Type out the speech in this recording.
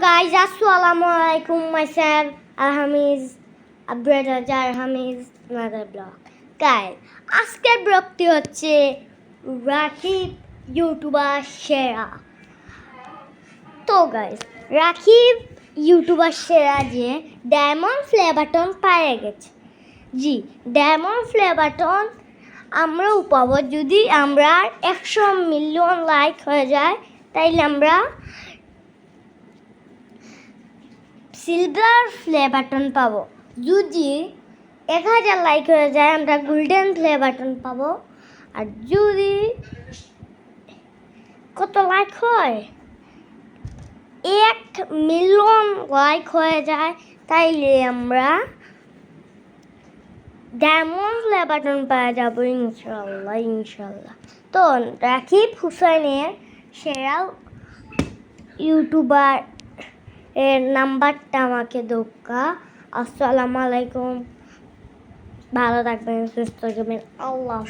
guys, assalamu alaikum. Myself, Alhamiz, Abdulajar Hamiz, another blog. Guys, আজকের ব্লগটি হচ্ছে Rakib YouTuber সেরা তো গাইস রাকিব ইউটিউবার সেরা যে ডায়মন্ড ফ্লেভারটন পেয়ে গেছে জি ডায়মন্ড ফ্লেভারটন আমরাও পাবো যদি আমরা একশো মিলিয়ন লাইক হয়ে যায় তাইলে আমরা সিলভার প্লে বাটন পাবো। যদি এক হাজার লাইক হয়ে যায়, আমরা গোল্ডেন প্লে বাটন পাবো। আর যদি কত লাইক হয়? এক মিলিয়ন লাইক হয়ে যায়, তাইলে আমরা ডায়মন্ড প্লে বাটন পাওয়া যাব ইনশাল্লাহ ইনশাল্লাহ তো রাকিব হুসাইনের সেরা ইউটিউবার এর নাম্বারটা আমাকে দোকা আসসালামু আলাইকুম। ভালো থাকবেন সুস্থ থাকবেন। আল্লাহ